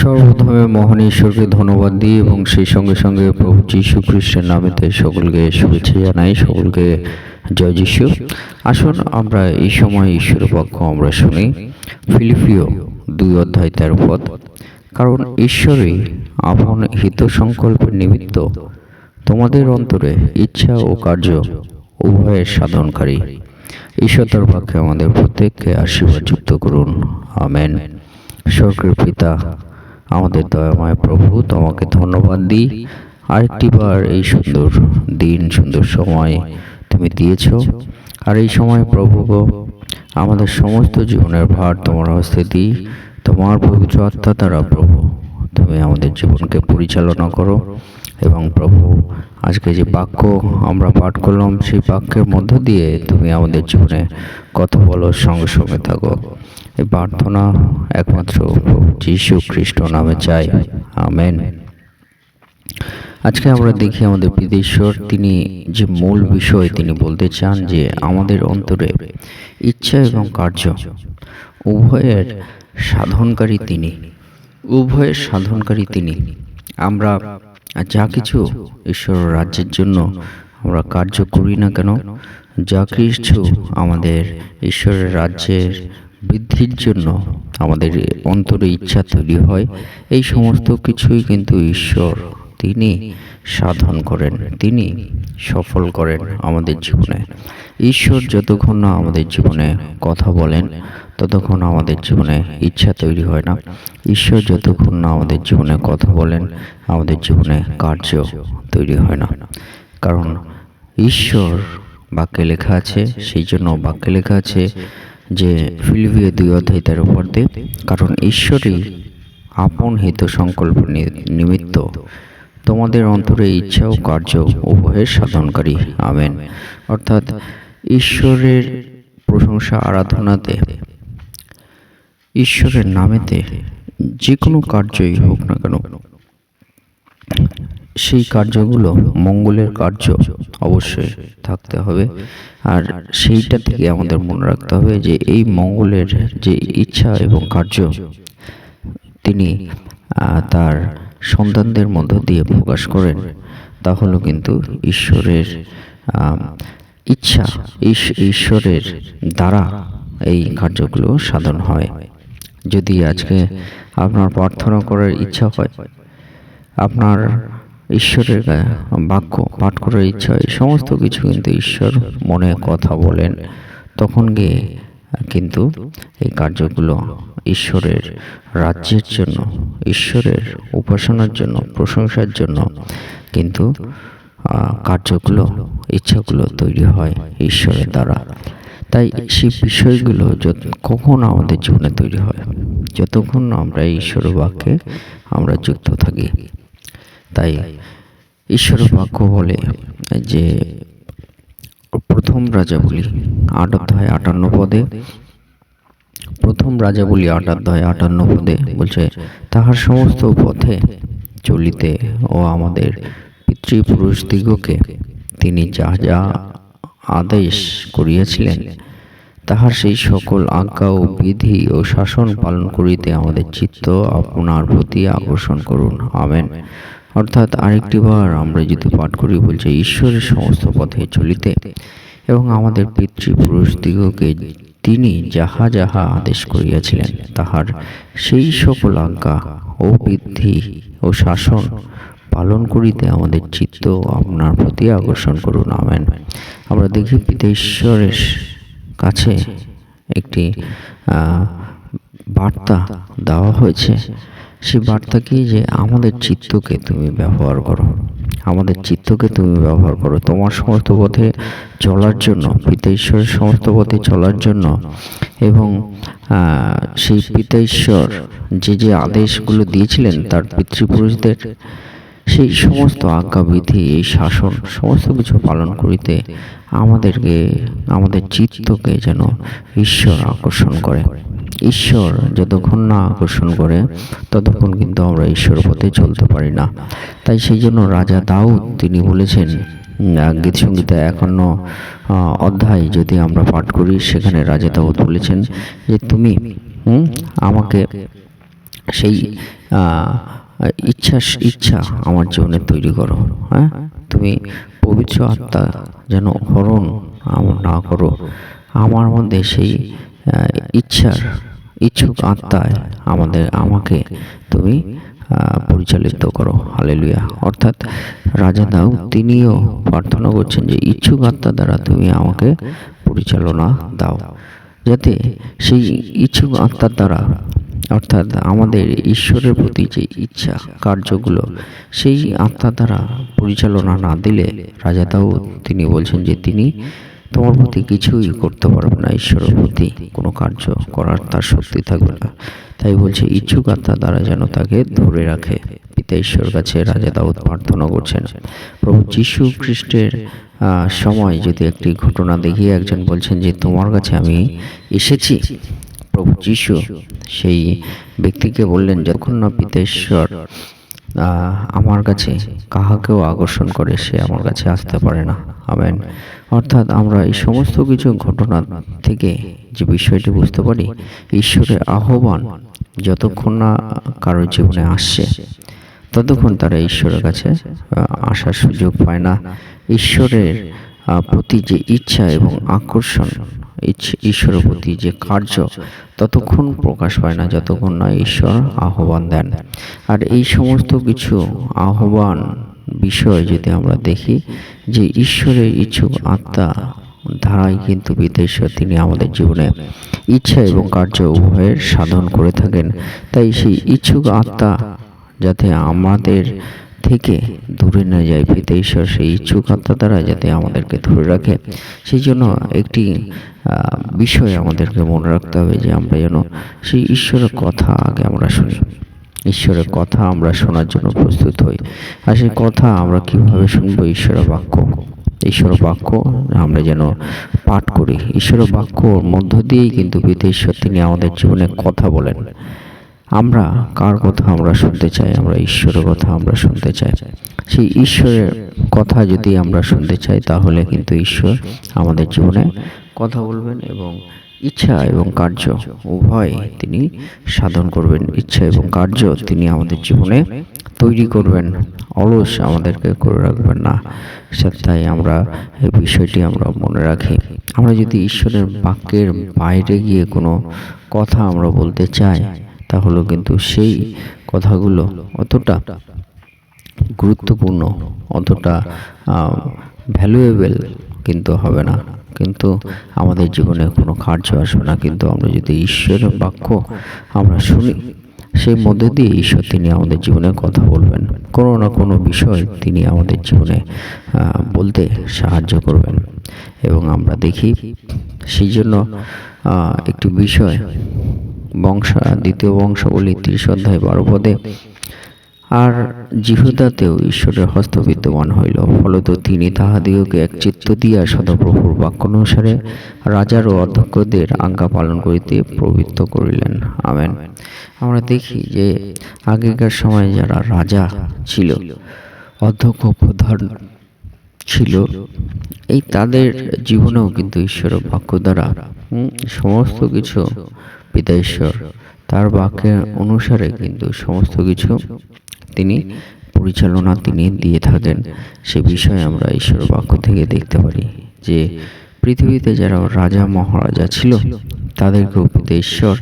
সর্বপ্রথমে মহান ঈশ্বরকে ধন্যবাদ দিই এবং সেই সঙ্গে সঙ্গে প্রভু যীশু খ্রিস্টের নামেতে সকলকে শুভেচ্ছা জানাই, সকলকে জয় যীশু। আসুন আমরা এই সময় ঈশ্বরের পক্ষ আমরা শুনি ফিলিপিও দুই অধ্যায় তেরো পদ। কারণ ঈশ্বরই আপন হিত সংকল্পের নিমিত্ত তোমাদের অন্তরে ইচ্ছা ও কার্য উভয়ের সাধনকারী। ঈশ্বর তার পক্ষে আমাদের প্রত্যেককে আশীর্বাদ যুক্ত করুন। আমেন। স্বর্গের পিতা আমাদের দয়াময় প্রভু, তোমাকে ধন্যবাদ দিই। আরেকটি বার এই সুন্দর দিন, সুন্দর সময় তুমি দিয়েছ। আর এই সময় প্রভু আমাদের সমস্ত জীবনের ভার তোমার হস্তে দিই। তোমার পবিত্র আত্মা দ্বারা প্রভু, তুমি আমাদের জীবনকে পরিচালনা করো। এবং প্রভু, আজকে যে বাক্য আমরা পাঠ করলাম, সেই বাক্যের মধ্য দিয়ে তুমি আমাদের জীবনে কথা বলো সঙ্গে সঙ্গে থাকো। এই প্রার্থনা একমাত্র যীশু খ্রিস্ট নামে চাই। আমেন। আজকে আমরা দেখি আমাদের বিদেশ্বর তিনি যে মূল বিষয় তিনি বলতে চান যে আমাদের অন্তরে ইচ্ছা এবং কার্য, উভয়ের সাধনকারী তিনি, উভয়ের সাধনকারী তিনি। আমরা যা কিছু ঈশ্বর রাজ্যের জন্য আমরা কার্য করি না কেন, যা কিছু আমাদের ঈশ্বরের রাজ্যের বৃদ্ধির জন্য আমাদের অন্তরে ইচ্ছা তৈরি হয়, এই সমস্ত কিছুই কিন্তু ঈশ্বর তিনি সাধন করেন, তিনি সফল করেন আমাদের জীবনে। ঈশ্বর যতক্ষণ না আমাদের জীবনে কথা বলেন, ততক্ষণ আমাদের জীবনে ইচ্ছা তৈরি হয় না। ঈশ্বর যতক্ষণ না আমাদের জীবনে কথা বলেন, আমাদের জীবনে কার্য তৈরি হয় না। কারণ ঈশ্বর বাক্যে লেখা আছে, সেই জন্য বাক্যে লেখা আছে যে ফিলিপিও দুই অধ্যায় তেরো পর্দে কারণ ঈশ্বরই আপন হিত সংকল্প নিমিত্ত। তোমাদের অন্তরে ইচ্ছা ও কার্য উভয়ের সাধনকারী। আমেন। অর্থাৎ ঈশ্বরের প্রশংসা আরাধনাতে ঈশ্বরের নামেতে যে কোনো কার্যই হোক না কেন সেই কার্যগুলো মঙ্গলের কার্য অবশ্যই থাকতে হবে। আর সেইটা থেকে আমাদের মনে রাখতে হবে যে এই মঙ্গলের যে ইচ্ছা এবং কার্য তিনি তার সন্তানদের মধ্য দিয়ে প্রকাশ করেন। তা হলো কিন্তু ঈশ্বরের ইচ্ছা ঈশ্বরের দ্বারা এই কার্যগুলো সাধন হয়। যদি আজকে আপনার প্রার্থনা করার ইচ্ছা হয় আপনার ঈশ্বরের বাক্য, পাঠ করার ইচ্ছা হয়। সমস্ত কিছু কিন্তু ঈশ্বর মনে কথা বলেন। তখন গিয়ে, কিন্তু এই কার্যগুলো ঈশ্বরের রাজ্যের জন্য, ঈশ্বরের উপাসনার জন্য, প্রশংসার জন্য কিন্তু কার্যগুলো, ইচ্ছাগুলো তৈরি হয় ঈশ্বরের দ্বারা। তাই সেই বিষয়গুলো কখন আমাদের জীবনে তৈরি হয়। যতক্ষণ আমরা ঈশ্বর বাক্যে আমরা যুক্ত থাকি। তাই ঈশ্বর বাক্য বলে যে প্রথম রাজা বলি আট অধ্যায় আটান্ন পদে, প্রথম রাজা বলি আট অধ্যায় আটান্ন পদে বলছে, তাহার সমস্ত পথে চলিতে ও আমাদের পিতৃপুরুষ দিগকে তিনি যা যা আদেশ করিয়াছিলেন, তাহার সেই সকল আজ্ঞা ও বিধি ও শাসন পালন করিতে আমাদের চিত্ত আপনার প্রতি আকর্ষণ করুন। আমেন। অর্থাৎ আরেকটি বার আমরা যদি পাঠ করি, বলছে, ঈশ্বরের সমস্ত পথে চলিতে এবং আমাদের পিতৃপুরুষ দিগকে তিনি যাহা যাহা আদেশ করিয়াছিলেন, তাহার সেই সকল আজ্ঞা ও বৃদ্ধি ও শাসন পালন করিতে আমাদের চিত্ত আপনার প্রতি আকর্ষণ করুন। আমেন। আমরা দেখি পিতা ঈশ্বরের কাছে একটি বার্তা দেওয়া হয়েছে। সেই বার্তা কি যে আমাদের চিত্তকে তুমি ব্যবহার করো? আমাদের চিত্তকে তুমি ব্যবহার করো। তোমার সমস্ত পথে চলার জন্য, পিতা ঈশ্বরের সমস্ত পথে চলার জন্য এবং সেই পিতা ঈশ্বর যে যে আদেশগুলো দিয়েছিলেন তার পিতৃপুরুষদের, সেই সমস্ত আজ্ঞাবিধি, এই শাসন, সমস্ত কিছু পালন করিতে আমাদেরকে, আমাদের চিত্তকে যেন ঈশ্বর আকর্ষণ করে। ঈশ্বর যতক্ষণ না আকর্ষণ করে, ততক্ষণ কিন্তু আমরা ঈশ্বর পথে চলতে পারি না। তাই সেই জন্য রাজা দাউদ তিনি বলেছেন গীত সঙ্গীতা একান্ন অধ্যায় যদি আমরা পাঠ করি, সেখানে রাজা দাউদ বলেছেন যে তুমি আমাকে সেই ইচ্ছা ইচ্ছা আমার জীবনে তৈরি করো। হ্যাঁ? তুমি পবিত্র আত্মা যেন হরণ আমার না করো। আমার মধ্যে সেই ইচ্ছার, ইচ্ছুক আত্মায় আমাদের, আমাকে তুমি পরিচালিত করো। হালেলুয়া। অর্থাৎ রাজা দাও তিনিও প্রার্থনা করছেন যে ইচ্ছুক আত্মা দ্বারা তুমি আমাকে পরিচালনা দাও। যাতে সেই ইচ্ছুক আত্মার দ্বারা, অর্থাৎ আমাদের ঈশ্বরের প্রতি যে ইচ্ছা, কার্যগুলো, সেই আত্মা দ্বারা পরিচালনা না দিলে রাজা দাউদ তিনি বলছেন যে তিনি তোমার প্রতি কিছুই করতে পারবে না ঈশ্বরের প্রতি কোনো কার্য করার তার শক্তি থাকবে না। তাই বলছে ইচ্ছুক আত্মা দ্বারা যেন তাকে ধরে রাখে। পিতা ঈশ্বর কাছে রাজা দাউদ প্রার্থনা করছেন। প্রভু যীশু খ্রিস্টের সময় যদি একটি ঘটনা দেখি একজন বলছেন যে তোমার কাছে আমি এসেছি। প্রভু যীশু সেই ব্যক্তিকে বললেন যখন না পিতা ঈশ্বর আহ, আমার কাছে কাহাকেও আকর্ষণ করে সে আমার কাছে আসতে পারে না। আমেন। অর্থাৎ আমরা এই সমস্ত কিছু ঘটনা থেকে যে বিষয়টি বুঝতে পারি, ঈশ্বরের আহ্বান যতক্ষণ না কারোর জীবনে আসছে, ততক্ষণ তারা ঈশ্বরের কাছে আসার সুযোগ পায় না। ঈশ্বরের প্রতি যে ইচ্ছা এবং আকর্ষণ ঈশ্বরের প্রতি যে কার্য ততক্ষণ প্রকাশ পায় না, যতক্ষণ না ঈশ্বর আহ্বান দেন। আর এই সমস্ত কিছু আহ্বান বিষয় যদি আমরা দেখি যে ঈশ্বরের ইচ্ছুক আত্মা ধারাই কিন্তু বিদেশ্বর তিনি আমাদের জীবনে ইচ্ছা এবং কার্য উভয়ের সাধন করে থাকেন। তাই সেই ইচ্ছুক আত্মা যাতে আমাদের থেকে দূরে না যায় পিতা ঈশ্বর সেই ইচ্ছুক আত্মা দ্বারা যাতে আমাদেরকে ধরে রাখে। সেই জন্য একটি বিষয় আমাদেরকে মনে রাখতে হবে যে আমরা যেন সেই ঈশ্বরের কথা আগে আমরা শুনি। ঈশ্বরের কথা আমরা শোনার জন্য প্রস্তুত হই। আর সেই কথা আমরা কীভাবে শুনব ঈশ্বরের বাক্য? ঈশ্বর বাক্য আমরা যেন পাঠ করি। ঈশ্বরের বাক্যর মধ্য দিয়েই কিন্তু পিতা ঈশ্বর তিনি আমাদের জীবনে কথা বলেন। আমরা কার কথা আমরা শুনতে চাই? আমরা ঈশ্বরের কথা আমরা শুনতে চাই। সেই ঈশ্বরের কথা যদি আমরা শুনতে চাই, তাহলে কিন্তু ঈশ্বর আমাদের জীবনে কথা বলবেন এবং ইচ্ছা এবং কার্য উভয় তিনি সাধন করবেন। ইচ্ছা এবং কার্য তিনি আমাদের জীবনে তৈরি করবেন। অলস আমাদেরকে করে রাখবেন না। তাই আমরা এই বিষয়টি আমরা মনে রাখি। আমরা যদি ঈশ্বরের বাক্যের বাইরে গিয়ে কোনো কথা আমরা বলতে চাই তাহলে কিন্তু সেই কথাগুলো অতটা গুরুত্বপূর্ণ, অতটা ভ্যালুয়েবল কিন্তু হবে না। কিন্তু আমাদের জীবনে কোনো কার্য আসবে না। কিন্তু আমরা যদি ঈশ্বরের বাক্য আমরা শুনি, সেই মধ্যে দিয়ে ঈশ্বর তিনি আমাদের জীবনে কথা বলবেন। কোনো না কোনো বিষয় তিনি আমাদের জীবনে বলতে সাহায্য করবেন। এবং আমরা দেখি, সেই জন্য একটি বিষয় বংশা, দ্বিতীয় বংশাবলী ত্রিশ অধ্যায় বারো পদে। আর জিহুদাতেও ঈশ্বরের হস্ত বিদ্যমান হইল, ফলত তিনি তাহাদিগকে এক চিত্ত দিয়া সদাপ্রভুর বাক্য অনুসারে রাজার ও অধ্যক্ষদের আজ্ঞা পালন করিতে প্রবৃত্ত করিলেন। আমেন। আমরা দেখি যে আগেকার সময় যারা রাজা ছিল, অধ্যক্ষ প্রধান ছিল, এই তাদের জীবনেও কিন্তু ঈশ্বরের বাক্য দ্বারা সমস্ত কিছু পিতা ঈশ্বর তার বাক্যের অনুসারে কিন্তু সমস্ত কিছু তিনি পরিচালনা তিনি দিয়ে থাকেন। সে বিষয়ে আমরা ঈশ্বর বাক্য থেকে দেখতে পারি যে, পৃথিবীতে যারা রাজা মহারাজা ছিল, তাদেরকেও ঈশ্বর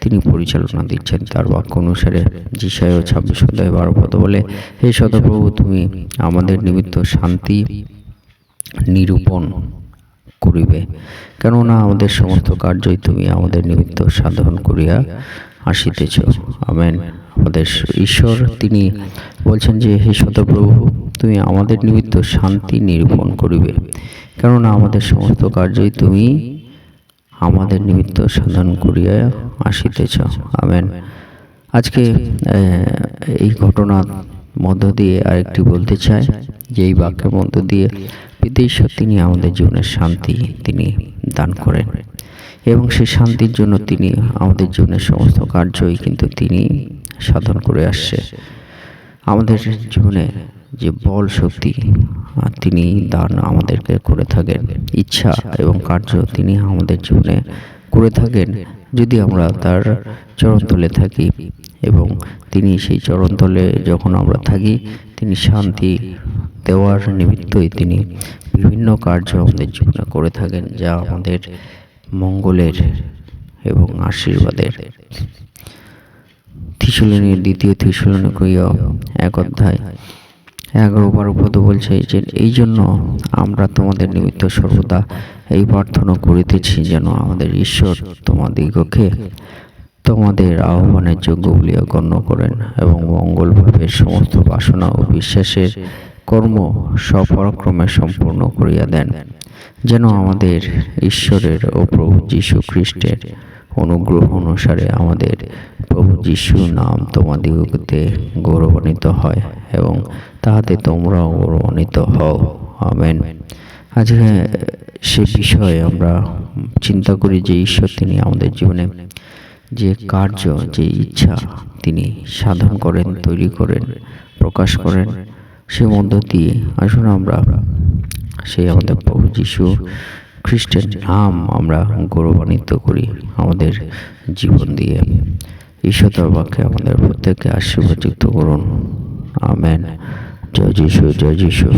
তিনি পরিচালনা দিচ্ছেন। তার বাক্য অনুসারে যিশায় ছাব্বিশ অধ্যায় বারো পদ বলে, হে সদাপ্রভু, তুমি আমাদের নিমিত্ত শান্তি, নিরূপণ করিবে। কেননা আমাদের সমস্ত কার্যই তুমি আমাদের নিমিত্ত সাধন করিয়া আসিতেছ। আমেন। আমাদের ঈশ্বর, তিনি বলছেন যে, হে সতপ্রভু তুমি আমাদের নিমিত্ত শান্তি নিরূপণ করিবে। কেননা আমাদের সমস্ত কার্যই তুমি আমাদের নিমিত্ত সাধন করিয়া আসিতেছ। আমেন। আজকে এই ঘটনার মধ্য দিয়ে আরেকটি বলতে চাই। যে এই বাক্যের মধ্য দিয়ে বিদেশ্বর তিনি আমাদের জীবনের শান্তি তিনি দান করেন। এবং সেই শান্তির জন্য তিনি আমাদের জীবনের সমস্ত কার্যই কিন্তু তিনি সাধন করে আসছে। আমাদের জীবনে যে বল শক্তি তিনি দান আমাদেরকে করে থাকেন, ইচ্ছা এবং কার্য তিনি আমাদের জীবনে করে থাকেন। যদি আমরা তার চরণ তুলে থাকি এবং তিনি সেই চরণতলে যখন আমরা থাকি তিনি শান্তি দেওয়ার নিমিত্তই তিনি বিভিন্ন কার্য আমাদের জীবনে করে থাকেন, যা আমাদের মঙ্গলের এবং আশীর্বাদের। থিসুলনের দ্বিতীয় থিসুলনে কইয়া এক অধ্যায়। এগারো বারো পদ বলছে, যে এই জন্য আমরা তোমাদের নিমিত্ত সর্বদা এই প্রার্থনা করিতেছি যেন আমাদের ঈশ্বর তোমাদিগকে তোমাদের আহ্বানের যোগ্য বলিয়া গণ্য করেন এবং মঙ্গলভাবে সমস্ত বাসনা ও বিশ্বাসের কর্ম সপরাক্রমে সম্পূর্ণ করিয়া দেন। যেন আমাদের ঈশ্বরের ও প্রভু যীশু খ্রিস্টের অনুগ্রহ অনুসারে আমাদের প্রভু যীশু নাম তোমাদিগতে গৌরবান্বিত হয় এবং তাহাতে তোমরাও গৌরবান্বিত হও। আমেন। আজকে সে বিষয়ে আমরা চিন্তা করি যে ঈশ্বর তিনি আমাদের জীবনে যে কার্য যে ইচ্ছা তিনি সাধন করেন তৈরি করেন প্রকাশ করেন সে মধ্য দিয়ে আসুন আমরা সেই আমাদের প্রভু যিশু খ্রিস্টের নাম আমরা গৌরবান্বিত করি আমাদের জীবন দিয়ে। ঈশ্বর বাক্যে আমাদের প্রত্যেককে আশীর্বাদযুক্ত করুন। আমেন। জয় যিশু জয় যিশু।